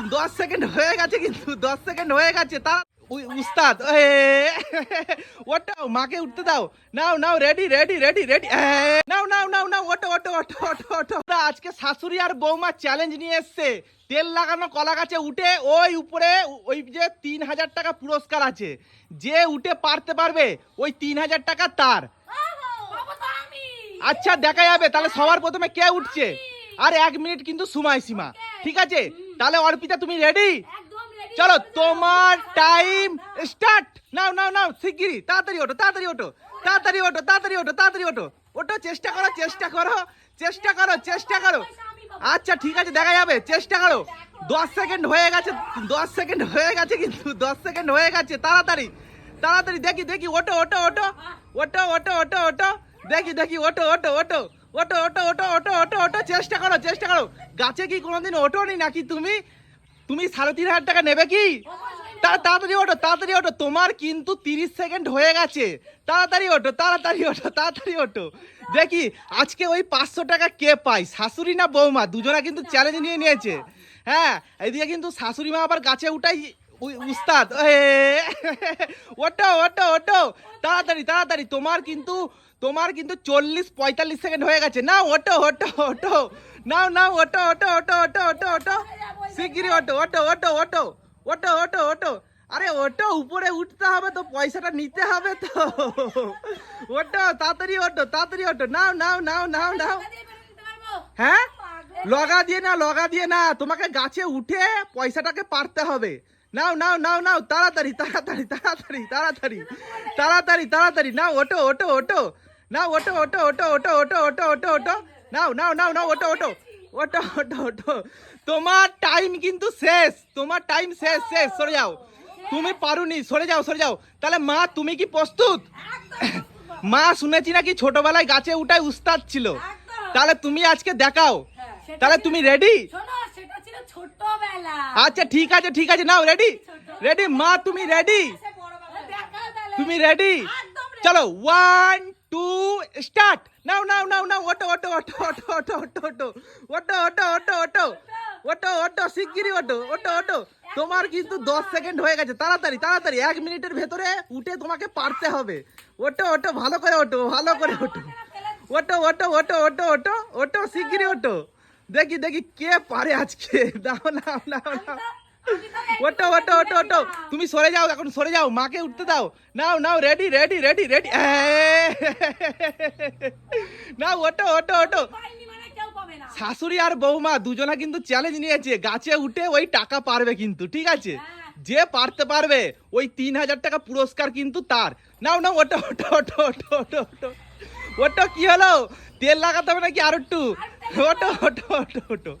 দশ সেকেন্ড হয়ে গেছে কিন্তু, দশ সেকেন্ড হয়ে গেছে। তা উই- উস্তাদ ওটাও মাকে উঠতে দাও। নাও নাও রেডি রেডি রেডি রেডি নাও নাও নাও নাও ওটো ওটো ওটো ওটো ওটো আজকে শাশুড়ি আর বৌমা চ্যালেঞ্জ নিয়ে এসছে। তেল লাগানো কলা গাছে উঠে ওই উপরে ওই যে তিন হাজার টাকা পুরস্কার আছে। যে উঠে পারতে পারবে, ওই তিন হাজার টাকা তার। আচ্ছা দেখা যাবে। তাহলে সবার প্রথমে কে উঠছে? আর এক মিনিট কিন্তু সময় সীমা। ঠিক আছে? তাহলে অর্পিতা তুমি রেডি চলো তোমার টাইম স্টার্ট নাও নাও নাও শিগগিরি তাড়াতাড়ি ওঠো তাড়াতাড়ি ওঠো তাড়াতাড়ি ওঠো তাড়াতাড়ি ওঠো তাড়াতাড়ি ওঠো। ওঠো চেষ্টা করো চেষ্টা করো চেষ্টা করো চেষ্টা করো। আচ্ছা ঠিক আছে দেখা যাবে চেষ্টা করো। দশ সেকেন্ড হয়ে গেছে দশ সেকেন্ড হয়ে গেছে কিন্তু দশ সেকেন্ড হয়ে গেছে তাড়াতাড়ি। তাড়াতাড়ি দেখি দেখি ওটো ওটো ওটো ওটো ওটো ওটো ওটো দেখি দেখি ওটো ওটো ওটো ওটো ওটো ওটো ওটো ওটো ওটো, চেষ্টা করো চেষ্টা করো। গাছে কি কোনোদিন ওঠোনি নাকি তুমি? তুমি সাড়ে তিন হাজার টাকা নেবে কি? তাড়াতাড়ি ওঠো তাড়াতাড়ি ওঠো তোমার কিন্তু তিরিশ সেকেন্ড হয়ে গেছে। তাড়াতাড়ি ওঠো তাড়াতাড়ি ওঠো তাড়াতাড়ি ওঠো দেখি, আজকে ওই পাঁচশো টাকা কে পায়? শাশুড়ি না বৌমা? দুজনা কিন্তু চ্যালেঞ্জ নিয়ে নিয়েছে। হ্যাঁ এদিকে কিন্তু শাশুড়ি মা আবার গাছে উঠাই উস্তাদ ওটো ওটো ওটো তাড়াতাড়ি তাড়াতাড়ি তোমার কিন্তু তোমার কিন্তু চল্লিশ পঁয়তাল্লিশ সেকেন্ড হয়ে গেছে না ওটো ওটো ওটো নাও নাও ওটো ওটো ওটো ওটো ওটো ওটো শিগগিরি ওটো ওটো ওটো ওটো ওটো ওটো ওটো আরে ওটো উপরে উঠতে হবে তো পয়সাটা নিতে হবে তো ওটো তাড়াতাড়ি ওটো তাড়াতাড়ি ওটো নাও নাও নাও নাও নাও হ্যাঁ লগা দিয়ে না লগা দিয়ে না তোমাকে গাছে উঠে পয়সাটাকে পারতে হবে নাও নাও নাও নাও তাড়াতাড়ি তাড়াতাড়ি তাড়াতাড়ি তাড়াতাড়ি তাড়াতাড়ি তাড়াতাড়ি নাও ওটো ওটো ওটো নাও ওটো ওটো ওটো ওটো ওটো ওটো ওটো ওটো নাও নাও নাও নাও ওটো ওটো ওটো ওটো ওটো তোমার টাইম কিন্তু শেষ তোমার টাইম শেষ শেষ সরে যাও তুমি পারুনি সরে যাও সরে যাও তাহলে মা তুমি কি প্রস্তুত মা শুনেছি নাকি ছোটবেলায় গাছে উঠায় উস্তাদ ছিল তাহলে তুমি আজকে দেখাও তাহলে তুমি রেডি সেটা ছিল ছোটবেলা আচ্ছা ঠিক আছে ঠিক আছে নাও রেডি রেডি মা তুমি রেডি তুমি রেডি চলো one two start now now now now ওটো ওটো ওটো ওটো ওটো ওটো ওটো ওটো ওটো ওটো ওটো ওটো ওটো শিগগিরি ওটো ওটো ওটো তোমার কিন্তু দশ সেকেন্ড হয়ে গেছে তাড়াতাড়ি তাড়াতাড়ি এক মিনিটের ভেতরে উঠে তোমাকে পারতে হবে ওটো ওটো ভালো করে ওটো ভালো করে ওটো ওটো ওটো ওটো ওটো ওটো ওটো শিগগিরি ওটো দেখি দেখি কে পারে আজকে? দাও নাও নাও নাও ওটো ওটো ওটো ওটো তুমি সরে যাও এখন সরে যাও। মাকে উঠতে দাও। নাও নাও রেডি রেডি রেডি রেডি নাও ওটো ওটো ওটো না। শাশুড়ি আর বৌমা দুজনা কিন্তু চ্যালেঞ্জ নিয়েছে। গাছে উঠে ওই টাকা পারবে কিন্তু ঠিক আছে? যে পারতে পারবে ওই তিন হাজার টাকা পুরস্কার কিন্তু তার। নাও নাও ওটো ওটো ওটো ওটো ওটো ওটো ওটো, কি হলো? তেল লাগাতে হবে নাকি আর একটু? ওটো ওটো ওটো ওটো।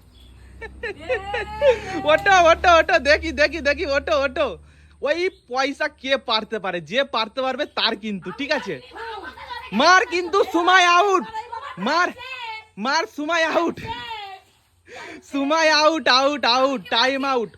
ওটো ওটো ওটো, দেখি দেখি দেখি, ওটো ওটো। ওই পয়সা কে পারতে পারে? যে পারতে পারবে তার কিন্তু, ঠিক আছে? মার কিন্তু সময় আউট মার মার সময় আউট সময় out out out time out